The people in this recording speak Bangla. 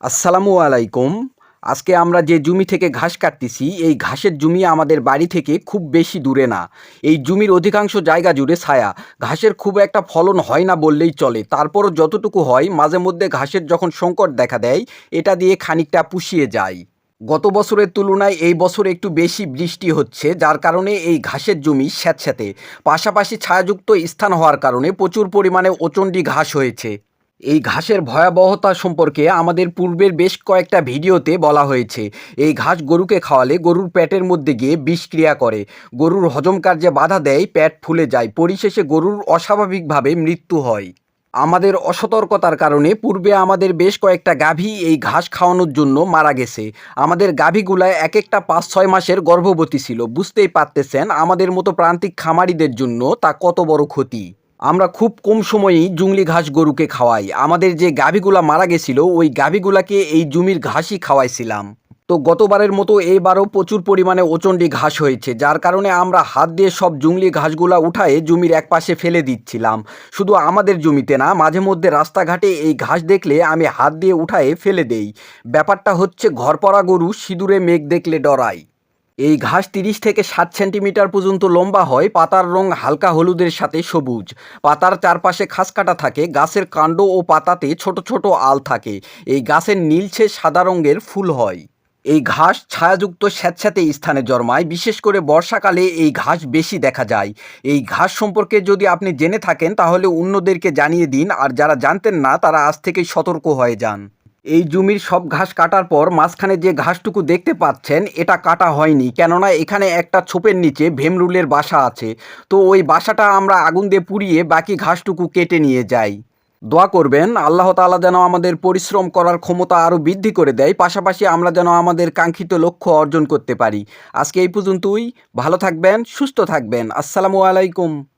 আসসালামু আলাইকুম। আজকে আমরা যে জমি থেকে ঘাস কাটতেছি, এই ঘাসের জমি আমাদের বাড়ি থেকে খুব বেশি দূরে না। এই জমির অধিকাংশ জায়গা জুড়ে ছায়া। ঘাসের খুব একটা ফলন হয় না বললেই চলে। তারপরও যতটুকু হয়, মাঝে মধ্যে ঘাসের যখন সংকট দেখা দেয়, এটা দিয়ে খানিকটা পুষিয়ে যায়। গত বছরের তুলনায় এই বছর একটু বেশি বৃষ্টি হচ্ছে, যার কারণে এই ঘাসের জমি স্যাঁতস্যাঁতে পাশাপাশি ছায়াযুক্ত স্থান হওয়ার কারণে প্রচুর পরিমাণে ওচন্ডি ঘাস হয়েছে। এই ঘাসের ভয়াবহতা সম্পর্কে আমাদের পূর্বের বেশ কয়েকটা ভিডিওতে বলা হয়েছে। এই ঘাস গরুকে খাওয়ালে গরুর পেটের মধ্যে গিয়ে বিষক্রিয়া করে। গরুর হজম কার্যে বাধা দেয়, পেট ফুলে যায়। পরিশেষে গরুর অস্বাভাবিকভাবে মৃত্যু হয়। আমাদের অসতর্কতার কারণে পূর্বে আমাদের বেশ কয়েকটা গাভী এই ঘাস খাওয়ানোর জন্য মারা গেছে। আমাদের গাভীগুলায় এক একটা পাঁচ ছয় মাসের গর্ভবতী ছিল। বুঝতেই পারতেছেন, আমাদের মতো প্রান্তিক খামারিদের জন্য তা কত বড় ক্ষতি। আমরা খুব কম সময়েই জুংলি ঘাস গরুকে খাওয়াই। আমাদের যে গাভীগুলা মারা গেছিল, ওই গাভীগুলাকে এই জমির ঘাসই খাওয়াইছিলাম। তো গতবারের মতো এইবারও প্রচুর পরিমাণে ওচন্ডি ঘাস হয়েছে, যার কারণে আমরা হাত দিয়ে সব জুংলি ঘাসগুলা উঠায়ে জমির একপাশে ফেলে দিচ্ছিলাম। শুধু আমাদের জমিতে না, মাঝে মধ্যে রাস্তাঘাটে এই ঘাস দেখলে আমি হাত দিয়ে উঠায়ে ফেলে দেই। ব্যাপারটা হচ্ছে, ঘরপড়া গরু সিঁদুরে মেঘ দেখলে ডরাই এই ঘাস তিরিশ থেকে ষাট সেন্টিমিটার পর্যন্ত লম্বা হয়, পাতার রং হালকা হলুদের সাথে সবুজ। পাতার চারপাশে খাস কাটা থাকে, গাছের কাণ্ড ও পাতাতে ছোট ছোট আল থাকে। এই গাছের নীলছে সাদা রঙের ফুল হয়। এই ঘাস ছায়াযুক্ত স্যাঁতস্যাঁতে স্থানে জন্মায়, বিশেষ করে বর্ষাকালে এই ঘাস বেশি দেখা যায়। এই ঘাস সম্পর্কে যদি আপনি জেনে থাকেন, তাহলে অন্যদেরকে জানিয়ে দিন, আর যারা জানতেন না, তারা আজ থেকেই সতর্ক হয়ে যান। এই জমির সব ঘাস কাটার পর মাঝখানে যে ঘাসটুকু দেখতে পাচ্ছেন, এটা কাটা হয়নি। কেননা এখানে একটা ছোপের নিচে ভেমরুলের বাসা আছে। তো ওই বাসাটা আমরা আগুন দিয়ে পুড়িয়ে বাকি ঘাসটুকু কেটে নিয়ে যাই। দোয়া করবেন, আল্লাহ তাআলা যেন আমাদের পরিশ্রম করার ক্ষমতা আরও বৃদ্ধি করে দেয়। পাশাপাশি আমরা যেন আমাদের কাঙ্ক্ষিত লক্ষ্য অর্জন করতে পারি। আজকে এই পর্যন্তই। ভালো থাকবেন, সুস্থ থাকবেন। আসসালামু আলাইকুম।